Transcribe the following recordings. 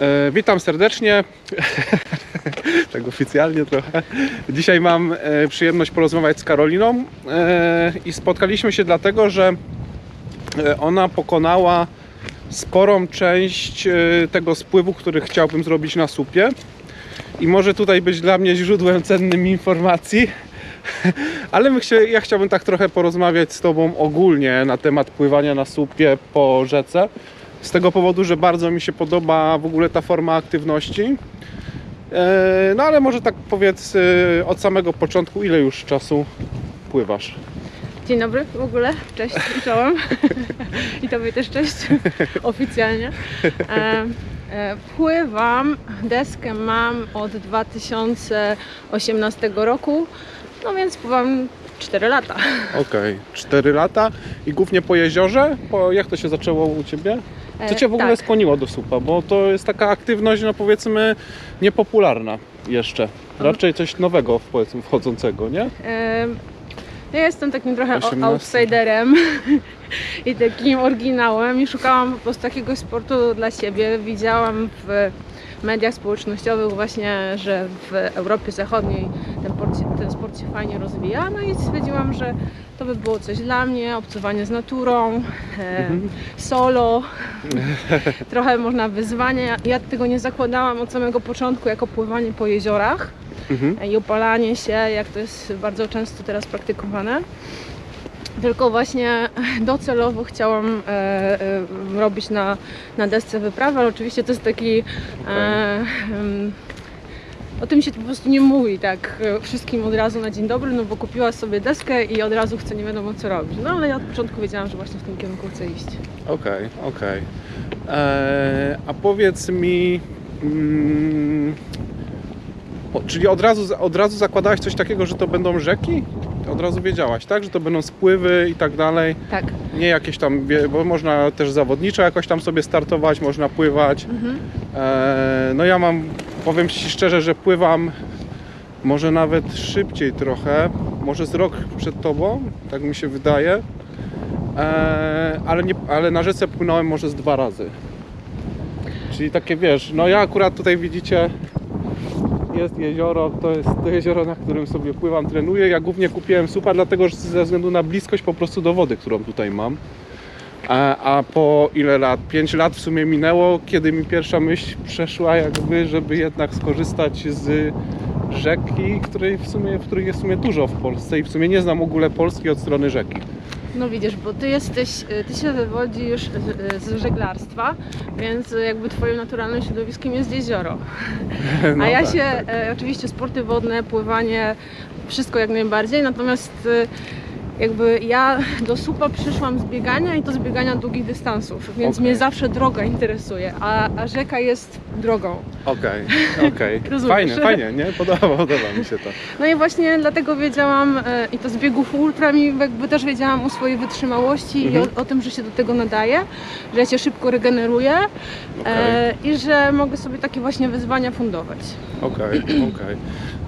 E, witam serdecznie. tak oficjalnie trochę. Dzisiaj mam e, przyjemność porozmawiać z Karoliną e, i spotkaliśmy się dlatego, że e, ona pokonała sporą część e, tego spływu, który chciałbym zrobić na supie. I może tutaj być dla mnie źródłem cennym informacji. Ale my ja chciałbym tak trochę porozmawiać z Tobą ogólnie na temat pływania na supie po rzece. Z tego powodu, że bardzo mi się podoba w ogóle ta forma aktywności. E, No ale może tak powiedz e, od samego początku, ile już czasu pływasz? Dzień dobry w ogóle, cześć, czołem. I tobie też cześć, oficjalnie. E, pływam, deskę mam od 2018 roku, no więc pływam 4 lata. Okej, 4 lata i głównie po jeziorze? Po, jak to się zaczęło u Ciebie? Co Cię w ogóle tak. skłoniło do supa? Bo to jest taka aktywność, no powiedzmy, niepopularna jeszcze. Raczej coś nowego powiedzmy wchodzącego, nie? Ja jestem takim trochę o- 18. outsiderem i takim oryginałem i szukałam po prostu jakiegoś sportu dla siebie. Widziałam w mediach społecznościowych właśnie, że w Europie Zachodniej ten, port, ten sport się fajnie rozwija, no i stwierdziłam, że to by było coś dla mnie, obcowanie z naturą, e, solo, trochę można wyzwanie. Ja tego nie zakładałam od samego początku jako pływanie po jeziorach Mhm. i opalanie się, jak to jest bardzo często teraz praktykowane. Tylko właśnie docelowo chciałam e, e, robić na, na desce wyprawę, ale oczywiście to jest taki. E, em, o tym się po prostu nie mówi tak e, wszystkim od razu na dzień dobry, no bo kupiła sobie deskę i od razu chce nie wiadomo co robić. No ale ja od początku wiedziałam, że właśnie w tym kierunku chcę iść. Okej, okej. Eee, A powiedz mi, mm, o, czyli od razu, od razu zakładałaś coś takiego, że to będą rzeki? Od razu wiedziałaś, tak? Że to będą spływy i tak dalej. Tak. Nie jakieś tam, bo można też zawodniczo jakoś tam sobie startować, można pływać. Mhm. Eee, No ja mam, powiem Ci szczerze, że pływam może nawet szybciej trochę, może z rok przed Tobą, tak mi się wydaje. Eee, ale, nie, ale na rzece płynąłem może z dwa razy. Czyli takie wiesz, no ja akurat tutaj widzicie jest jezioro, to jest to jezioro, na którym sobie pływam, trenuję. Ja głównie kupiłem supa, dlatego że ze względu na bliskość po prostu do wody, którą tutaj mam. A, a po ile lat? 5 lat w sumie minęło, kiedy mi pierwsza myśl przeszła jakby, żeby jednak skorzystać z rzeki, której w sumie, w których jest w sumie dużo w Polsce i w sumie nie znam w ogóle Polski od strony rzeki. No widzisz, bo ty jesteś, y, ty się wywodzisz z, z żeglarstwa, więc y, jakby twoim naturalnym środowiskiem jest jezioro. No A ja tak, się, tak. e, oczywiście sporty wodne, pływanie, wszystko jak najbardziej, natomiast y, jakby ja do supa przyszłam z biegania i to z biegania długich dystansów, więc Okej. mnie zawsze droga interesuje, a, a rzeka jest drogą. Okej, okej. Rozumiesz. Fajnie, fajnie, nie? Podoba, podoba mi się to. No i właśnie dlatego wiedziałam, e, i to z biegów ultra mi jakby też wiedziałam o swojej wytrzymałości i Mhm. o, o tym, że się do tego nadaje, że ja się szybko regeneruję Okej. e, i że mogę sobie takie właśnie wyzwania fundować. Okej, okej.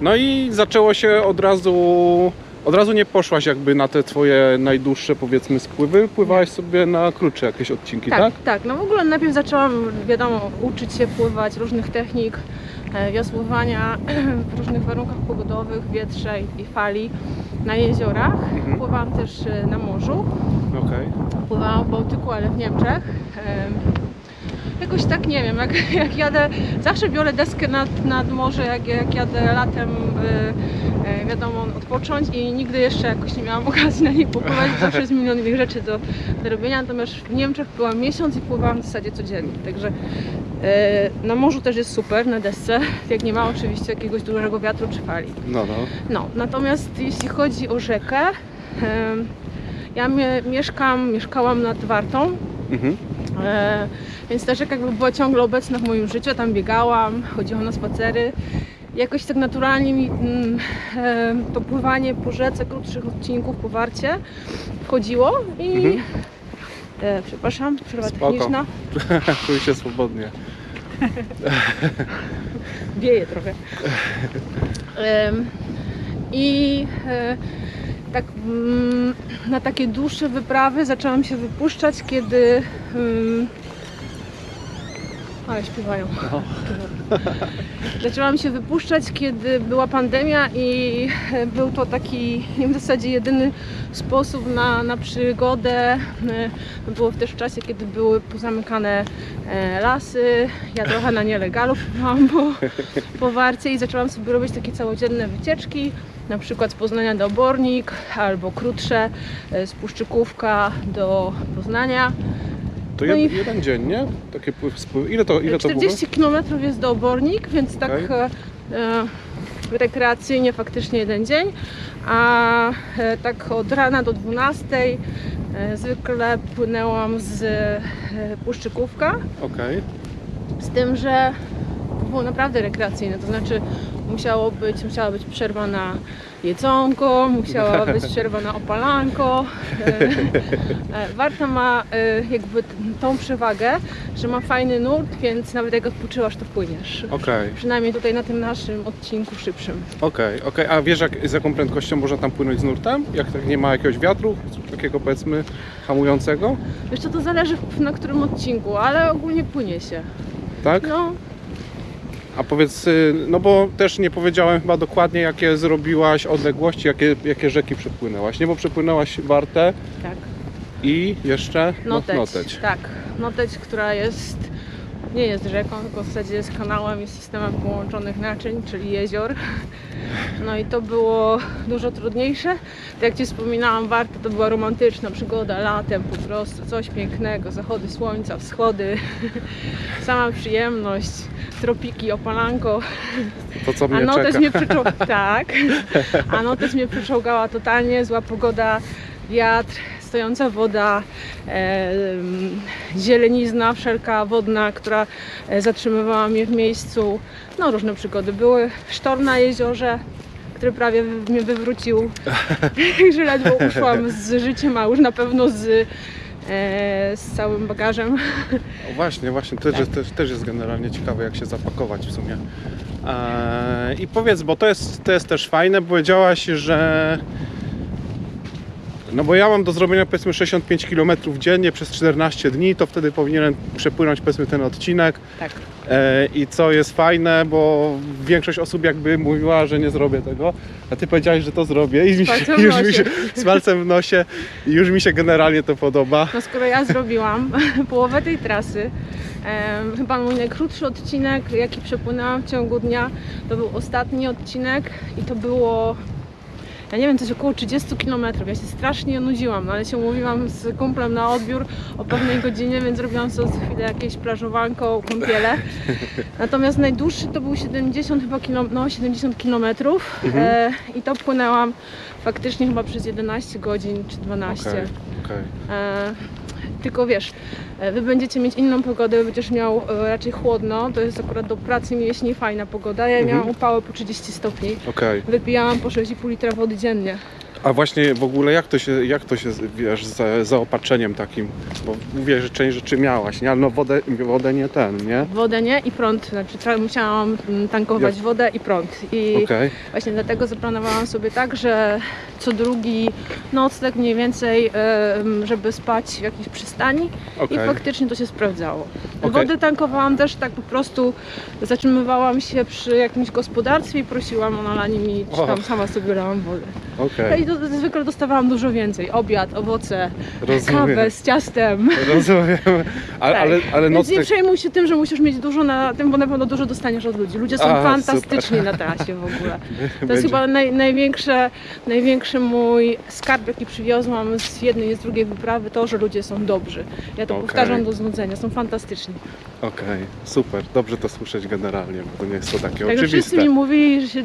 No i zaczęło się od razu. Od razu nie poszłaś jakby na te twoje najdłuższe powiedzmy spływy, pływałaś sobie na krótsze jakieś odcinki, tak? Tak, tak. No w ogóle najpierw zaczęłam, wiadomo, uczyć się pływać różnych technik e, wiosłowania w różnych warunkach pogodowych, wietrze i- fali na jeziorach. Mhm. Pływałam też e, na morzu. Okej. Pływałam w Bałtyku, ale w Niemczech. Jakoś tak nie wiem, jak, jak jadę, zawsze biorę deskę nad, nad morze, jak, jak jadę latem, y, y, wiadomo, odpocząć i nigdy jeszcze jakoś nie miałam okazji na niej popływać, zawsze jest milion innych rzeczy do, do robienia, natomiast w Niemczech byłam miesiąc i pływałam w zasadzie codziennie, także y, na morzu też jest super, na desce, jak nie ma oczywiście jakiegoś dużego wiatru czy fali. No, no. No, natomiast jeśli chodzi o rzekę, em, ja mie- mieszkam, mieszkałam nad Wartą, Mhm. E, więc ta rzeka jakby była ciągle obecna w moim życiu, tam biegałam, chodziłam na spacery. Jakoś tak naturalnie mi mm, e, to pływanie po rzece, krótszych odcinków po warcie wchodziło i... Mhm. E, przepraszam, przerwa Spoko. techniczna. Czuj się swobodnie. wieje trochę. Em, I e, tak mm, na takie dłuższe wyprawy zaczęłam się wypuszczać, kiedy mm, Ale śpiewają. Zaczęłam się wypuszczać, kiedy była pandemia i był to taki w zasadzie jedyny sposób na, na przygodę. E, Było też w czasie, kiedy były pozamykane e, lasy. Ja trochę na nielegalu byłam po, po warcie i zaczęłam sobie robić takie całodzienne wycieczki. Na przykład z Poznania do Obornik, albo krótsze e, z Puszczykówka do Poznania. To No jed, i- jeden dzień, nie? Takie pływ, spływ. Ile to, ile to było? 40 km jest do Obornik, więc tak Okej. e, e, rekreacyjnie faktycznie jeden dzień, a e, tak od rana do 12 e, zwykle płynęłam z e, Puszczykówka, Okej. z tym, że to było naprawdę rekreacyjne, to znaczy musiało być, musiała być przerwa na jedzonko, musiała być przerwa na opalanko. E, e, Warta ma e, jakby tą przewagę, że ma fajny nurt, więc nawet jak odpoczywasz, to płyniesz. Okej, Przynajmniej tutaj na tym naszym odcinku szybszym. okej, okej. A wiesz jak, z jaką prędkością można tam płynąć z nurtem? Jak tak nie ma jakiegoś wiatru, takiego powiedzmy hamującego? Wiesz co, to zależy na którym odcinku, ale ogólnie płynie się. Tak? No, A powiedz, y, no bo też nie powiedziałem chyba dokładnie jakie zrobiłaś odległości, jakie, jakie rzeki przepłynęłaś, nie? Bo przepłynęłaś Wartę tak. i jeszcze no, Noteć. Noteć. Tak, Noteć, która jest, nie jest rzeką, tylko w zasadzie jest kanałem i systemem połączonych naczyń, czyli jezior. No i to było dużo trudniejsze. Tak jak Ci wspominałam, Warta to była romantyczna przygoda latem, po prostu coś pięknego, zachody słońca, wschody, sama przyjemność, tropiki, opalanko. To co A mnie notes czeka. mnie przyczołgała, tak. A notes mnie przyczołgała totalnie, zła pogoda, wiatr, stojąca woda, e, zielenizna wszelka wodna, która e, zatrzymywała mnie w miejscu. No różne przygody były. Sztorm na jeziorze, który prawie mnie wywrócił. że ledwo uszłam z życiem, a już na pewno z, e, z całym bagażem. O, właśnie, właśnie, też, Tak. też, też jest generalnie ciekawe jak się zapakować w sumie. Eee, I powiedz, bo to jest, to jest też fajne, powiedziałaś, że no bo ja mam do zrobienia powiedzmy 65 km dziennie przez 14 dni, to wtedy powinienem przepłynąć powiedzmy ten odcinek. Tak. E, I co jest fajne, bo większość osób jakby mówiła, że nie zrobię tego, a ty powiedziałeś, że to zrobię i mi się, już mi się z palcem w nosie i już mi się generalnie to podoba. No skoro ja zrobiłam połowę tej trasy, em, chyba mój najkrótszy odcinek, jaki przepłynęłam w ciągu dnia, to był ostatni odcinek i to było, ja nie wiem, coś około 30 km. Ja się strasznie nudziłam, no ale się umówiłam z kumplem na odbiór o pewnej godzinie, więc zrobiłam sobie za chwilę jakieś plażowanko, kąpiele. Natomiast najdłuższy to był 70 chyba kilo, no 70 km e, i to płynęłam faktycznie chyba przez 11 godzin czy 12. Okej, okej. E, tylko wiesz, wy będziecie mieć inną pogodę, będziesz miał e, raczej chłodno, to jest akurat do pracy mięśni fajna pogoda. Ja Mhm. miałam upały po 30 stopni, okej. wypijałam po 6,5 litra wody dziennie. A właśnie w ogóle jak to się, jak to się wiesz, z zaopatrzeniem takim, bo mówię, że część rzeczy miałaś, nie? Ale no wodę, wodę nie ten, nie? Wodę nie i prąd, znaczy musiałam mm, tankować Jak- wodę i prąd. I Okej, właśnie dlatego zaplanowałam sobie tak, że co drugi nocleg mniej więcej, żeby spać w jakiejś przystani okej. I faktycznie to się sprawdzało. Okej. Wodę tankowałam też tak po prostu, zatrzymywałam się przy jakimś gospodarstwie i prosiłam o nalanie mi, czy tam sama sobie lałam wodę. No To, zwykle dostawałam dużo więcej. Obiad, owoce, rozumiem. kawę z ciastem. Rozumiem. Ale, Tak. ale, ale Więc nie przejmuj się tym, że musisz mieć dużo na tym, bo na pewno dużo dostaniesz od ludzi. Ludzie są A, fantastyczni super. na trasie w ogóle. To będzie- jest chyba naj, największe, największy mój skarb, jaki przywiozłam z jednej i z drugiej wyprawy, to, że ludzie są dobrzy. Ja to Okej. powtarzam do znudzenia, są fantastyczni. Okej, super. Dobrze to słyszeć generalnie, bo to nie jest to takie Także wszyscy oczywiste. mi mówili, że, się,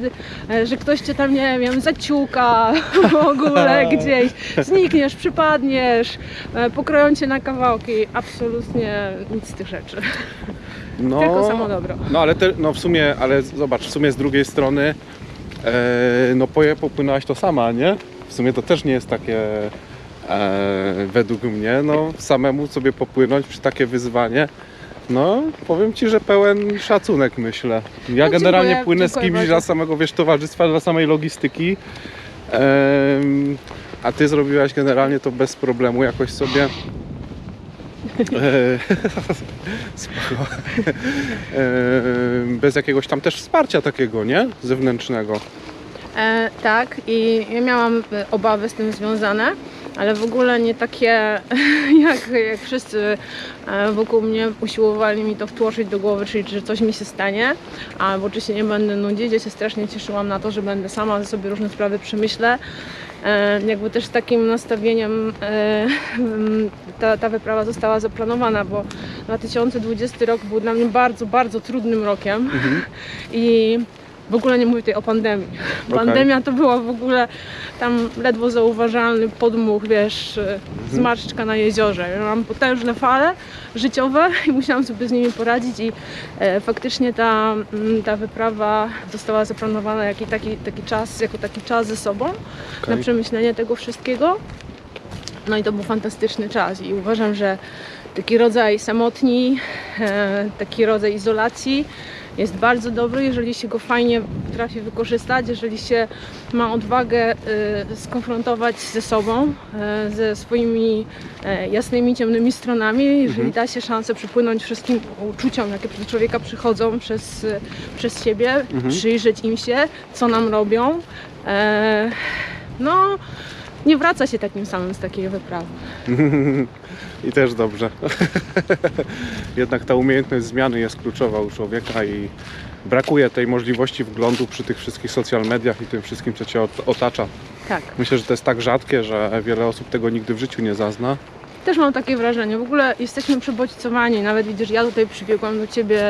że ktoś cię tam, nie wiem, zaciuka w ogóle gdzieś, znikniesz, przypadniesz, e, pokroją cię na kawałki. Absolutnie nic z tych rzeczy. No, Tylko samo dobro. No ale te, no w sumie, ale zobacz, w sumie z drugiej strony e, no poje popłynęłaś to sama, nie? W sumie to też nie jest takie e, według mnie, no samemu sobie popłynąć przy takie wyzwanie. No, powiem Ci, że pełen szacunek myślę. Ja No, generalnie dziękuję, płynę z dziękuję kimś bardzo. dla samego wiesz, towarzystwa, dla samej logistyki. A Ty zrobiłaś generalnie to bez problemu jakoś sobie. E, Spoko. Bez jakiegoś tam też wsparcia takiego, nie? Zewnętrznego. E, tak, i ja miałam e, obawy z tym związane, ale w ogóle nie takie, jak, jak wszyscy e, wokół mnie usiłowali mi to wtłoczyć do głowy, czyli że coś mi się stanie, albo czy się nie będę nudzić. Ja się strasznie cieszyłam na to, że będę sama że sobie różne sprawy przemyślę. E, jakby też takim nastawieniem e, ta, ta wyprawa została zaplanowana, bo 2020 rok był dla mnie bardzo, bardzo trudnym rokiem i w ogóle nie mówię tutaj o pandemii. Okej. Pandemia to była w ogóle tam ledwo zauważalny podmuch, wiesz, Mhm. zmarszczka na jeziorze. Ja mam potężne fale życiowe i musiałam sobie z nimi poradzić i e, faktycznie ta, mm, ta wyprawa została zaplanowana jako taki, taki czas, jako taki czas ze sobą na Okej. przemyślenie tego wszystkiego. No i to był fantastyczny czas i uważam, że taki rodzaj samotni, e, taki rodzaj izolacji jest bardzo dobry, jeżeli się go fajnie potrafi wykorzystać, jeżeli się ma odwagę e, skonfrontować ze sobą, e, ze swoimi e, jasnymi, ciemnymi stronami, jeżeli Mhm. da się szansę przypłynąć wszystkim uczuciom, jakie do człowieka przychodzą przez, przez siebie, Mhm. przyjrzeć im się, co nam robią. E, no, nie wraca się takim samym z takiej wyprawy. I też dobrze. Jednak ta umiejętność zmiany jest kluczowa u człowieka i brakuje tej możliwości wglądu przy tych wszystkich social mediach i tym wszystkim, co cię ot- otacza. Tak. Myślę, że to jest tak rzadkie, że wiele osób tego nigdy w życiu nie zazna. Też mam takie wrażenie. W ogóle jesteśmy przebodźcowani. Nawet widzisz, ja tutaj przybiegłam do ciebie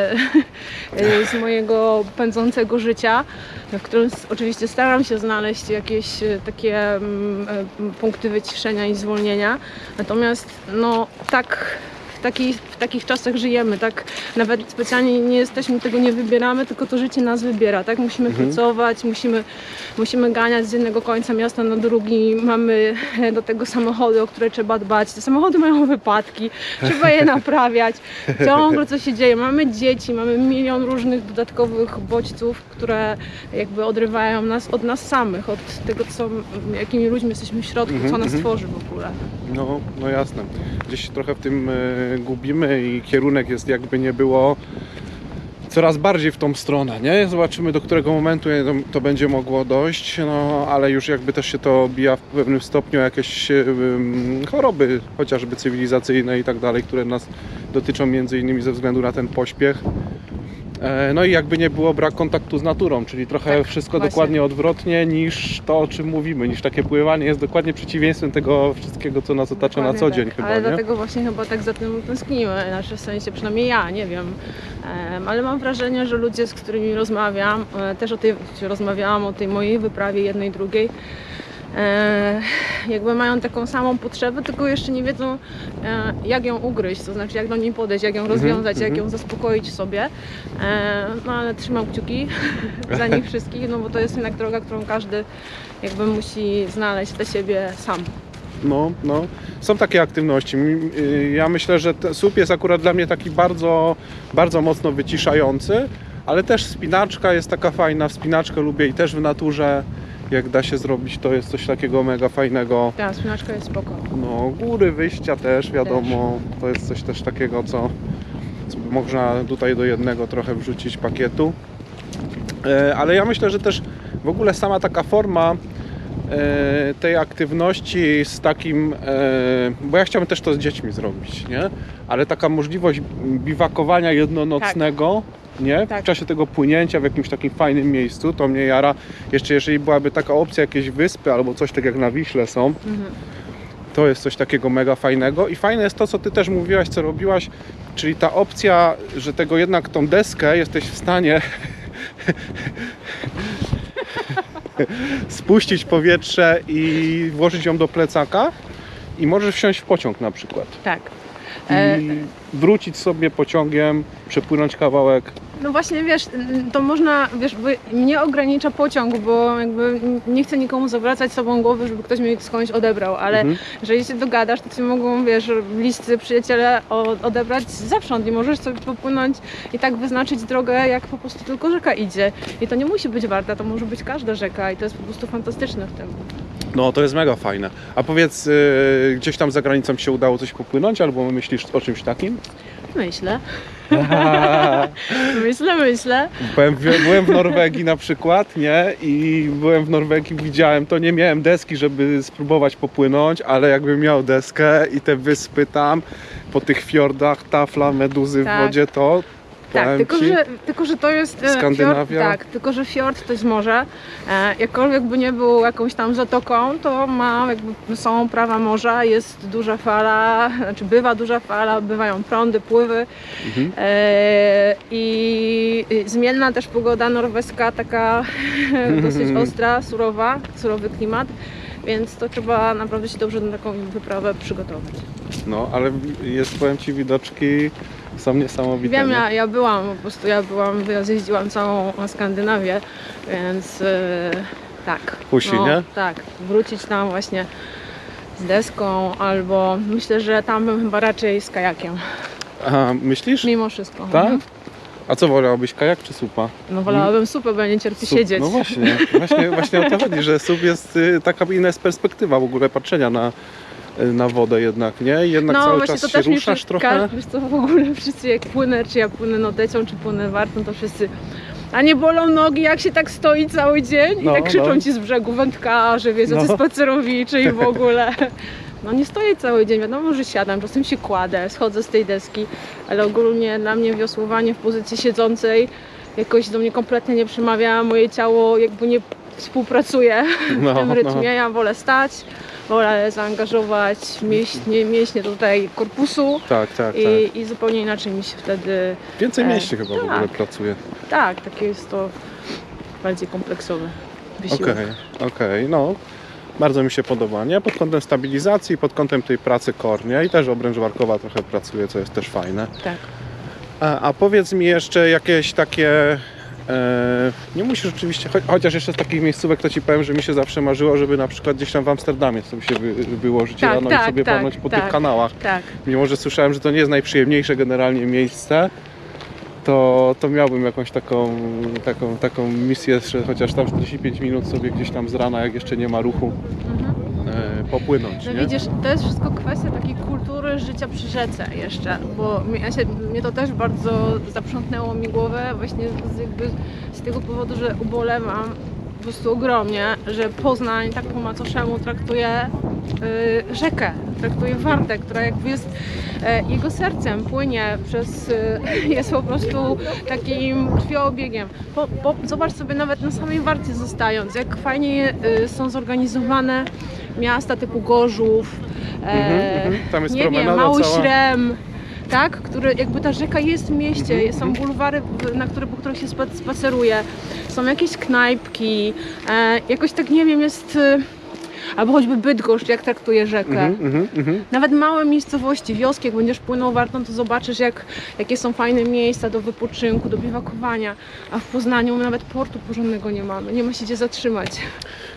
z mojego pędzącego życia, w którym oczywiście staram się znaleźć jakieś y, takie mm, y, punkty wyciszenia i zwolnienia. Natomiast no tak. W, takiej, w takich czasach żyjemy, tak? Nawet specjalnie nie jesteśmy, tego nie wybieramy, tylko to życie nas wybiera, tak? Musimy Mhm. pracować, musimy, musimy ganiać z jednego końca miasta na drugi, mamy do tego samochody, o które trzeba dbać. Te samochody mają wypadki, trzeba je naprawiać. Ciągle coś się dzieje. Mamy dzieci, mamy milion różnych dodatkowych bodźców, które jakby odrywają nas od nas samych, od tego, co, jakimi ludźmi jesteśmy w środku, Mhm, co nas mhm. tworzy w ogóle. No, no jasne. Gdzieś trochę w tym e, gubimy i kierunek jest jakby nie było coraz bardziej w tą stronę, nie? Zobaczymy do którego momentu to, będzie mogło dojść, no ale już jakby też się to obija w pewnym stopniu jakieś em, choroby, chociażby cywilizacyjne i tak dalej, które nas dotyczą między innymi ze względu na ten pośpiech. E, No i jakby nie było brak kontaktu z naturą, czyli trochę Tak, wszystko właśnie. dokładnie odwrotnie niż to, o czym mówimy, niż takie pływanie jest dokładnie przeciwieństwem tego wszystkiego, co nas otacza na co Dokładnie dzień tak. chyba, Ale nie? dlatego właśnie chyba tak za tym tęsknimy, znaczy w sensie przynajmniej ja, nie wiem. Em, ale mam wrażenie, że ludzie, z którymi rozmawiam, e, też o tej, rozmawiałam o tej mojej wyprawie jednej, drugiej, jakby mają taką samą potrzebę, tylko jeszcze nie wiedzą e, jak ją ugryźć, to znaczy jak do niej podejść, jak ją rozwiązać, jak mhm. ją zaspokoić sobie. E, no ale trzymam kciuki za nich wszystkich, no bo to jest jednak droga, którą każdy jakby musi znaleźć dla siebie sam. No, no. Są takie aktywności. Y, Ja myślę, że słup jest akurat dla mnie taki bardzo, bardzo mocno wyciszający, ale też spinaczka jest taka fajna. Wspinaczkę lubię i też w naturze. Jak da się zrobić, to jest coś takiego mega fajnego. Ta spinaczka jest spoko. No, góry, wyjścia też, wiadomo. To jest coś też takiego, co, można tutaj do jednego trochę wrzucić pakietu. E, Ale ja myślę, że też w ogóle sama taka forma e, tej aktywności z takim, e, bo ja chciałbym też to z dziećmi zrobić, nie? Ale taka możliwość biwakowania jednonocnego, nie? Tak. W czasie tego płynięcia w jakimś takim fajnym miejscu, to mnie jara. Jeszcze jeżeli byłaby taka opcja, jakieś wyspy albo coś tak jak na Wiśle są, Mhm. to jest coś takiego mega fajnego i fajne jest to, co ty też mówiłaś, co robiłaś, czyli ta opcja, że tego jednak tą deskę jesteś w stanie spuścić powietrze i włożyć ją do plecaka i możesz wsiąść w pociąg na przykład. Tak. E, I wrócić sobie pociągiem, przepłynąć kawałek. No właśnie, wiesz, to można, wiesz, mnie ogranicza pociąg, bo jakby nie chcę nikomu zawracać sobą głowy, żeby ktoś mnie skądś odebrał, ale Mhm. jeżeli się dogadasz, to cię mogą, wiesz, bliscy przyjaciele odebrać zewsząd i możesz sobie popłynąć i tak wyznaczyć drogę, jak po prostu tylko rzeka idzie. I to nie musi być warta, to może być każda rzeka i to jest po prostu fantastyczne w tym. No to jest mega fajne. A powiedz, y, gdzieś tam za granicą się udało coś popłynąć, albo myślisz o czymś takim? Myślę. Myślę, myślę. Byłem, w- byłem w Norwegii na przykład, nie? I byłem w Norwegii, widziałem to, nie miałem deski, żeby spróbować popłynąć, ale jakbym miał deskę i te wyspy tam, po tych fiordach, tafla, meduzy w Tak. wodzie, to Tak, tylko że, tylko że to jest e, Skandynawia? Fiord, tak, tylko że fiord to jest morze. E, jakkolwiek by nie był jakąś tam zatoką, to ma jakby są prawa morza, jest duża fala, znaczy bywa duża fala, bywają prądy, pływy Mhm. e, i i zmienna też pogoda norweska, taka dosyć ostra, surowa, surowy klimat. Więc to trzeba naprawdę się dobrze na taką wyprawę przygotować. no, ale jest, powiem Ci, widoczki są niesamowite. Wiem, nie? ja, ja byłam, po prostu ja byłam, zjeździłam całą Skandynawię, więc e, tak. Kusi, nie? Tak, wrócić tam właśnie z deską albo myślę, że tam bym chyba raczej z kajakiem, Aha, myślisz? mimo wszystko. Tak? Mhm. A co wolałbyś, kajak czy supa? No wolałabym super, bo ja nie cierpię Sup- siedzieć. No właśnie, właśnie, właśnie o to chodzi, że SUV jest y, taka inna jest perspektywa w ogóle patrzenia na, na wodę jednak, nie? Jednak no cały czas to się też mi ruszasz przy- trochę. Wiesz co, w ogóle wszyscy jak płynę, czy ja płynę nodecią, czy płynę wartą, to wszyscy a nie bolą nogi, jak się tak stoi cały dzień No, i tak krzyczą no. ci z brzegu wędkarze, wiedzą, No. co spacerowicze i w ogóle. No nie stoję cały dzień, wiadomo, że siadam, czasem się kładę, schodzę z tej deski, ale ogólnie dla mnie wiosłowanie w pozycji siedzącej jakoś do mnie kompletnie nie przemawia, moje ciało jakby nie współpracuje w No, tym no. rytmie. Ja wolę stać, wolę zaangażować mięśnie, mięśnie tutaj korpusu Tak, tak, tak. i, i zupełnie inaczej mi się wtedy. Więcej e, mięśni chyba w tak. ogóle pracuje. Tak, takie jest to bardziej kompleksowy Okej, wysiłek. okej, no. Bardzo mi się podoba, nie? Pod kątem stabilizacji, pod kątem tej pracy kornia i też obręcz warkowa trochę pracuje, co jest też fajne. Tak. A, a powiedz mi jeszcze jakieś takie. E, nie musisz oczywiście, cho, chociaż jeszcze z takich miejscówek to ci powiem, że mi się zawsze marzyło, żeby na przykład gdzieś tam w Amsterdamie sobie się wy, wyłożyć Tak, rano i tak, sobie tak, płynąć po tak. tych kanałach. Tak. Mimo, że słyszałem, że to nie jest najprzyjemniejsze generalnie miejsce, to, to miałbym jakąś taką, taką, taką misję, że chociaż tam 45 minut sobie gdzieś tam z rana, jak jeszcze nie ma ruchu, Mhm. E, popłynąć, No nie? widzisz, to jest wszystko kwestia takiej kultury życia przy rzece jeszcze, bo mnie, ja się, mnie to też bardzo zaprzątnęło mi głowę właśnie z, jakby z tego powodu, że ubolewam po prostu ogromnie, że Poznań tak po macoszemu traktuje y, rzekę, traktuje Wartę, która jakby jest e, jego sercem, płynie przez, y, jest po prostu takim krwiobiegiem. Po, po, zobacz sobie nawet na samej Warcie zostając, jak fajnie y, są zorganizowane miasta typu Gorzów, e, Mhm, mhm. Tam jest nie wiem, Mały cała. Śrem, tak, który jakby ta rzeka jest w mieście, Mhm, są mhm. bulwary, na które, po których się spa- spaceruje, są jakieś knajpki, e, jakoś tak nie wiem, jest... y, Albo choćby Bydgoszcz, jak traktuje rzekę. Mhm, mhm, mhm. Nawet małe miejscowości, wioski, jak będziesz płynął wartą, to zobaczysz, jak, jakie są fajne miejsca do wypoczynku, do biwakowania. A w Poznaniu nawet portu porządnego nie mamy, nie ma się gdzie zatrzymać.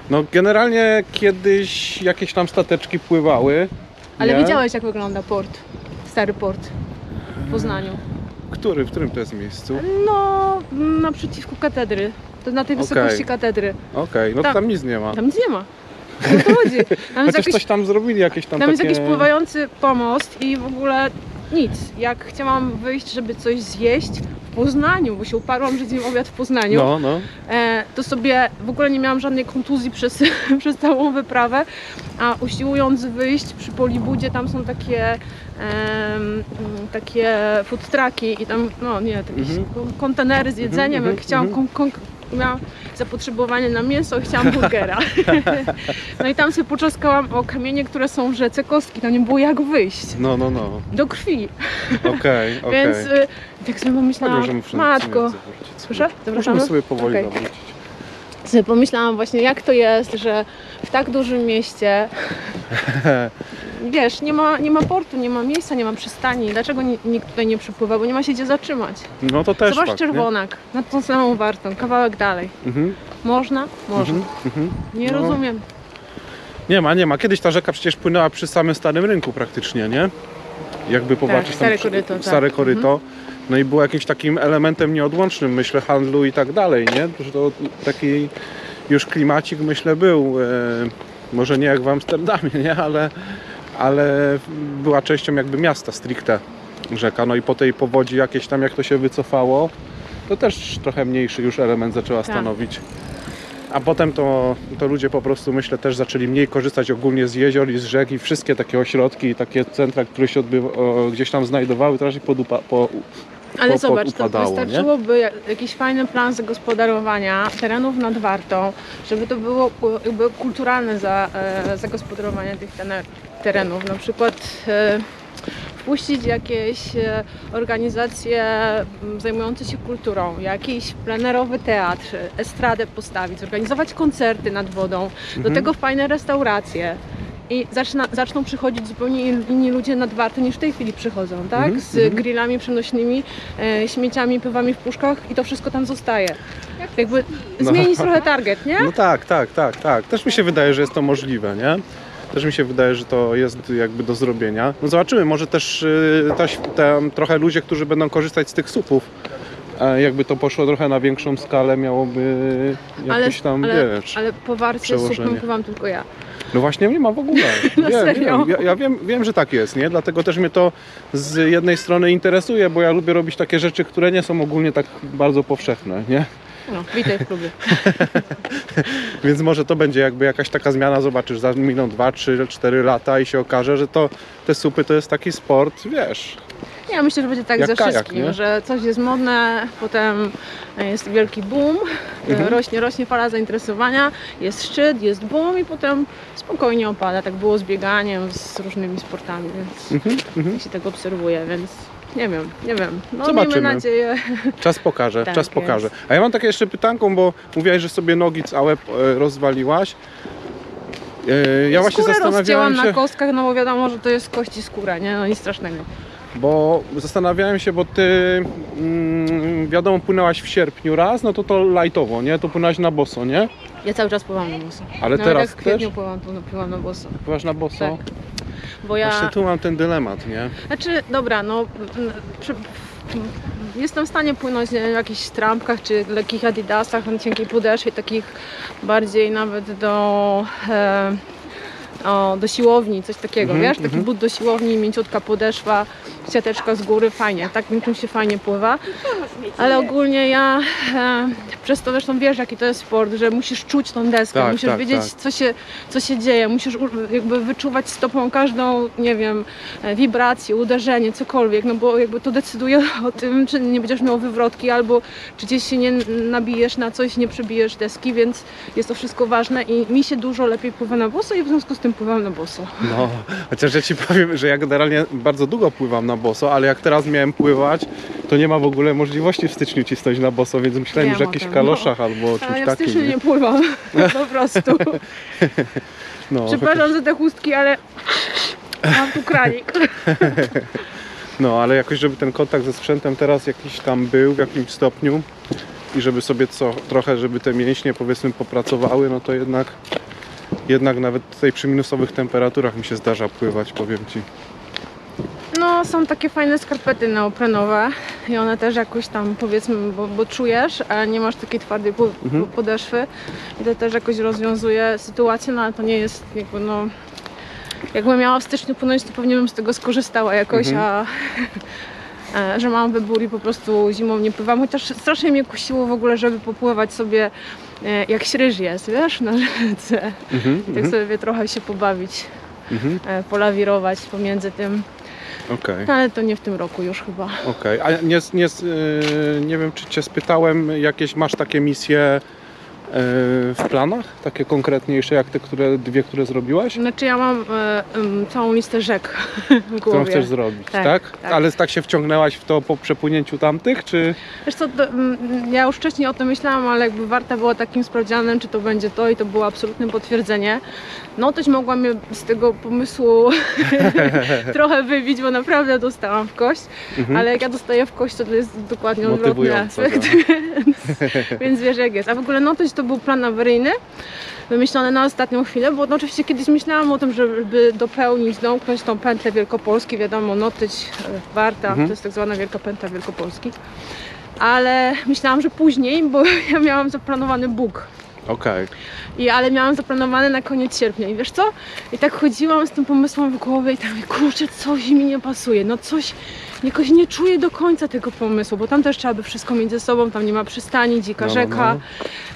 No generalnie kiedyś jakieś tam stateczki pływały. Ale nie? widziałeś, jak wygląda port, stary port w Poznaniu. Który, w którym to jest miejscu? No, naprzeciwko katedry. To na tej wysokości katedry. Okej, no to Tam- tam nic nie ma. Tam nic nie ma. O to chodzi. Tam jest, Chociaż jakiś, coś tam zrobili, jakieś tam tam jest takie... jakiś pływający pomost i w ogóle nic. Jak chciałam wyjść, żeby coś zjeść w Poznaniu, bo się uparłam, że zjem obiad w Poznaniu, No, no. e, to sobie w ogóle nie miałam żadnej kontuzji przez, przez całą wyprawę, a usiłując wyjść przy Polibudzie, tam są takie em, mm, takie food trucki i tam, no nie, jakieś Mhm. kon- kontenery z jedzeniem, Mhm, jak chciałam, mhm. kon, kon, miałam zapotrzebowanie na mięso, chciałam burgera. no i tam sobie poczaskałam o kamienie, które są w rzece kostki, tam nie było jak wyjść. No, no, no. Do krwi, Okej, okej. więc y, tak sobie pomyślałam, matko. Proszę? Zapraszamy? Możemy sobie powoli Okej. zawrócić. sobie pomyślałam właśnie jak to jest, że w tak dużym mieście wiesz, nie ma, nie ma portu, nie ma miejsca, nie ma przystani. Dlaczego ni- nikt tutaj nie przypływa? Bo nie ma się gdzie zatrzymać. No to też Zobacz fakt, nie? Czerwonak, nad tą samą wartą, kawałek dalej. Mhm, Można? Można. mhm, mhm. Nie No. rozumiem. Nie ma, nie ma. Kiedyś ta rzeka przecież płynęła przy samym Starym Rynku praktycznie, nie? Jakby popatrzeć stare tam przy- koryto, tak. Stare koryto. No i było jakimś takim elementem nieodłącznym, myślę, handlu i tak dalej, nie? Że to taki już klimacik, myślę, był. E, Może nie jak w Amsterdamie, nie? Ale, ale była częścią jakby miasta stricte rzeka. No i po tej powodzi jakieś tam jak to się wycofało, to też trochę mniejszy już element zaczęła Tak. stanowić. A potem to, to ludzie po prostu myślę też zaczęli mniej korzystać ogólnie z jezior i z rzek i wszystkie takie ośrodki i takie centra, które się odbywa, o, gdzieś tam znajdowały, teraz się podupa, po, Ale po- zobacz, to nie? wystarczyłoby jak- jakiś fajny plan zagospodarowania terenów nad Wartą, żeby to było jakby kulturalne za, e, zagospodarowanie tych tene- terenów. Na przykład e, wpuścić jakieś e, organizacje zajmujące się kulturą, jakiś plenerowy teatr, estradę postawić, zorganizować koncerty nad wodą, Mhm. do tego fajne restauracje. I zaczyna, zaczną przychodzić zupełnie inni ludzie nad Wartę niż w tej chwili przychodzą, tak? Mhm, Z mhm. grillami przenośnymi, e, śmieciami, pywami w puszkach i to wszystko tam zostaje. Jakby No. zmienić trochę target, nie? No tak, tak, tak, tak. Też mi się wydaje, że jest to możliwe, nie? Też mi się wydaje, że to jest jakby do zrobienia. No zobaczymy, może też y, też tam trochę ludzie, którzy będą korzystać z tych supów, e, jakby to poszło trochę na większą skalę, miałoby jakiś tam, ale, wiesz... ale po warcie supem pływam tylko ja. No właśnie nie ma w ogóle. Na wiem, serio? Wiem. Ja, ja wiem, wiem, że tak jest, nie? Dlatego też mnie to z jednej strony interesuje, bo ja lubię robić takie rzeczy, które nie są ogólnie tak bardzo powszechne, nie? No, witaj w klubie. Więc może to będzie jakby jakaś taka zmiana, zobaczysz, za miną 2, 3, 4 lata i się okaże, że to te supy to jest taki sport, wiesz. Ja myślę, że będzie tak Jak ze kajak, wszystkim, nie? że coś jest modne, potem jest wielki boom, Mhm. rośnie, rośnie fala zainteresowania, jest szczyt, jest boom i potem spokojnie opada. Tak było z bieganiem, z różnymi sportami, więc Mhm, mhm. ja się tak obserwuję, więc nie wiem, nie wiem. No Zobaczymy. miejmy nadzieję. Czas pokaże, Tak czas jest. pokaże. A ja mam takie jeszcze pytanko, bo mówiłaś, że sobie nogi całe e, rozwaliłaś. E, Ja właśnie Skórę zastanawiałem rozcięłam się, na kostkach, no bo wiadomo, że to jest kości skóra, nie? No nic strasznego. bo zastanawiałem się, bo ty mm, wiadomo płynęłaś w sierpniu raz, no to to lightowo, nie? To płynęłaś na boso, nie? Ja cały czas pływam na boso. Ale Nawet teraz jak w kwietniu też? pływam, to pływam na boso. Pływasz na boso? Tak. Bo ja... Właśnie tu mam ten dylemat, nie? Znaczy, dobra, no mm, przy, jestem w stanie płynąć wiem, w jakichś trampkach czy lekkich adidasach na cienkiej podeszwie, takich bardziej nawet do, e, o, do siłowni, coś takiego, Mhm, wiesz? Taki mhm. but do siłowni, mięciutka podeszwa, siateczka z góry, fajnie, tak tym się fajnie pływa. Ale ogólnie ja e, przez to zresztą wiesz jaki to jest sport, że musisz czuć tą deskę, Tak, musisz tak, wiedzieć tak. co się, co się dzieje, musisz u- jakby wyczuwać stopą każdą, nie wiem, e, wibrację, uderzenie, cokolwiek, no bo jakby to decyduje o tym, czy nie będziesz miał wywrotki albo czy gdzieś się nie nabijesz na coś, nie przebijesz deski, więc jest to wszystko ważne i mi się dużo lepiej pływa na boso i w związku z tym pływam na boso. No, chociaż ja ci powiem, że ja generalnie bardzo długo pływam na boso, ale jak teraz miałem pływać, to nie ma w ogóle możliwości w styczniu cisnąć na boso, więc myślałem, Wiem że o jakichś tym, kaloszach albo Ale czymś ja w takim. styczniu nie? nie pływam, po prostu. No, Przepraszam za te chustki, ale mam tu kranik. no, ale jakoś, żeby ten kontakt ze sprzętem teraz jakiś tam był w jakimś stopniu i żeby sobie co, trochę, żeby te mięśnie powiedzmy popracowały, no to jednak jednak nawet tutaj przy minusowych temperaturach mi się zdarza pływać, powiem ci. No, są takie fajne skarpety neoprenowe i one też jakoś tam powiedzmy, bo, bo czujesz, a nie masz takiej twardej po, Mhm. podeszwy i to też jakoś rozwiązuje sytuację, no ale to nie jest jakby no... Jakbym miała w styczniu płynąć, to pewnie bym z tego skorzystała jakoś, Mhm. a e, że mam wybór i po prostu zimą nie pływam, chociaż strasznie mnie kusiło w ogóle, żeby popływać sobie e, jak śryż jest, wiesz, na rzece. Mhm, Tak mhm, sobie trochę się pobawić, mhm. e, polawirować pomiędzy tym. Okej. No, ale to nie w tym roku już chyba. Okej, a nie, nie, yy, nie wiem, czy Cię spytałem, jakieś masz takie misje w planach? Takie konkretniejsze, jak te które, dwie, które zrobiłaś? Znaczy ja mam e, em, całą listę rzek w Którą głowie. chcesz zrobić, tak, Tak, tak. Ale tak się wciągnęłaś w to po przepłynięciu tamtych, czy... Wiesz co, to, mm, ja już wcześniej o tym myślałam, ale jakby Warta była takim sprawdzianem, czy to będzie to i to było absolutne potwierdzenie. No też mogła mnie z tego pomysłu trochę wybić, bo naprawdę dostałam w kość, Mhm. ale jak ja dostaję w kość, to to jest dokładnie odwrotny Motywujące, efekt, więc, więc wiesz jak jest. A w ogóle no to był plan awaryjny, wymyślony na ostatnią chwilę, bo no, oczywiście kiedyś myślałam o tym, żeby dopełnić, domknąć tą pętlę Wielkopolski, wiadomo, Notyć, e, Warta, Mhm. to jest tak zwana Wielka Pętla Wielkopolski. Ale myślałam, że później, bo ja miałam zaplanowany Bóg. Okej. I, ale miałam zaplanowane na koniec sierpnia i wiesz co? I tak chodziłam z tym pomysłem w głowie i tak mówię, kurczę, coś mi nie pasuje, no coś, jakoś nie czuję do końca tego pomysłu, bo tam też trzeba by wszystko mieć ze sobą, tam nie ma przystani, dzika No, no, rzeka,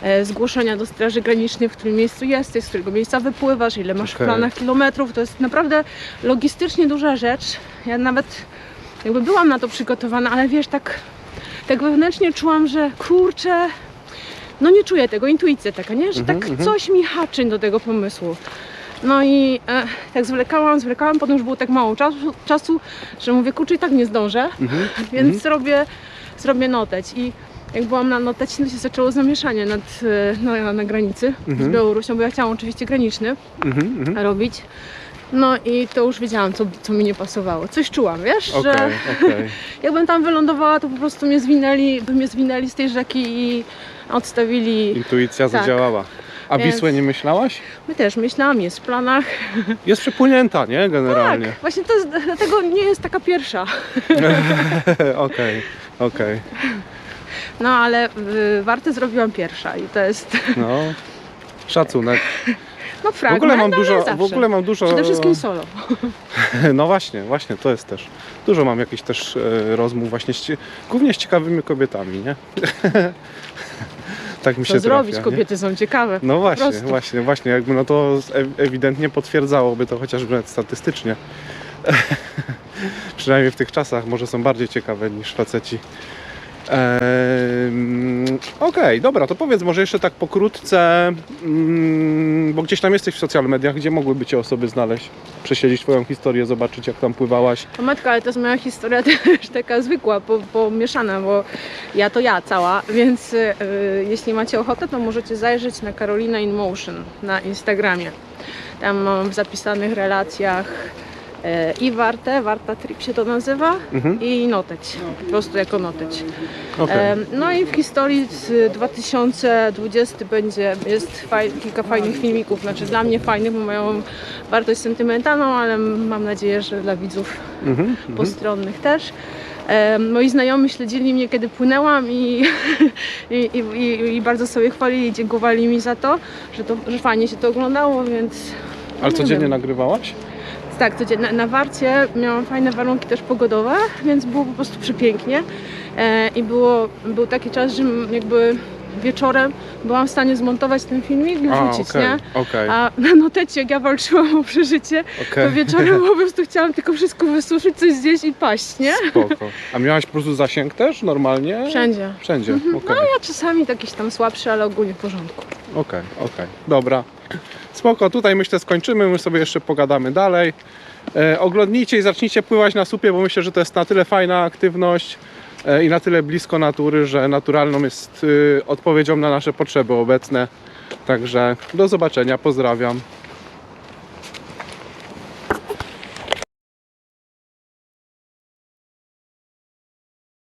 no. e, zgłoszenia do straży granicznej, w którym miejscu jesteś, z którego miejsca wypływasz, ile masz Okej. w planach kilometrów, to jest naprawdę logistycznie duża rzecz. Ja nawet jakby byłam na to przygotowana, ale wiesz, tak, tak wewnętrznie czułam, że kurczę, no nie czuję tego, intuicja taka, nie? Że Mhm, tak mhm. coś mi haczy do tego pomysłu. No i e, tak zwlekałam, zwlekałam, potem już było tak mało czasu, czasu że mówię, kurczę, i tak nie zdążę, Mhm. więc zrobię, zrobię noteć. I jak byłam na noteci, to się zaczęło zamieszanie nad, e, na, na granicy z Mhm. Białorusią, bo ja chciałam oczywiście graniczny Mhm. mhm. robić. No i to już wiedziałam, co, co mi nie pasowało. Coś czułam, wiesz, Okej, że okej. jakbym tam wylądowała, to po prostu mnie zwinęli, by mnie zwinęli z tej rzeki i odstawili. Intuicja Tak. zadziałała. A Więc- Wisłę nie myślałaś? My też myślałam, jest w planach. Jest przepłynięta, nie? Generalnie. Tak, właśnie to jest, dlatego nie jest taka pierwsza. Okej, okej. No ale y, Wartę zrobiłam pierwsza i to jest No. Szacunek. no W fragment, ogóle mam dużo, zawsze. w ogóle mam dużo. Przede wszystkim solo. No właśnie, właśnie, to jest też. Dużo mam jakichś też e, rozmów właśnie z, głównie z ciekawymi kobietami, nie? Tak mi Co się zrobić? trafia, nie? Kobiety są ciekawe. No właśnie, właśnie, właśnie, jakby no to e- ewidentnie potwierdzałoby to chociażby statystycznie. Przynajmniej w tych czasach może są bardziej ciekawe niż faceci. Okej, dobra, to powiedz może jeszcze tak pokrótce, mm, bo gdzieś tam jesteś w social mediach, gdzie mogłyby Cię osoby znaleźć, przesiedzieć Twoją historię, zobaczyć jak tam pływałaś. O matka, ale to jest moja historia też taka zwykła, po, pomieszana, bo ja to ja cała, więc y, jeśli macie ochotę, to możecie zajrzeć na Carolina in Motion na Instagramie. Tam mam w zapisanych relacjach i Wartę, Warta Trip się to nazywa, Mhm. i Noteć, po prostu jako Noteć. Em, No i w historii z 2020 będzie, jest faj, kilka fajnych filmików, znaczy dla mnie fajnych, bo mają wartość sentymentalną, ale mam nadzieję, że dla widzów Mhm. Mhm. postronnych też. Moi znajomi śledzili mnie, kiedy płynęłam i, i, i, i, bardzo sobie chwalili i dziękowali mi za to, że, to, że fajnie się to oglądało, więc Ale nie codziennie wiem. nagrywałaś? Tak, codziennie. Na, na warcie miałam fajne warunki też pogodowe, więc było po prostu przepięknie. E, I było, był taki czas, że jakby wieczorem byłam w stanie zmontować ten filmik i A, wrzucić, okej, nie? okej, A na notecie, jak ja walczyłam o przeżycie, okej. to wieczorem po prostu chciałam tylko wszystko wysuszyć, coś zjeść i paść, nie? Spoko. A miałaś po prostu zasięg też normalnie? Wszędzie. Wszędzie, okej. Ja czasami jakiś tam słabszy, ale ogólnie w porządku. Okej, okej, dobra. Spoko, tutaj myślę skończymy, my sobie jeszcze pogadamy dalej. E, oglądnijcie i zacznijcie pływać na supie, bo myślę, że to jest na tyle fajna aktywność e, i na tyle blisko natury, że naturalną jest y, odpowiedzią na nasze potrzeby obecne. Także do zobaczenia, pozdrawiam.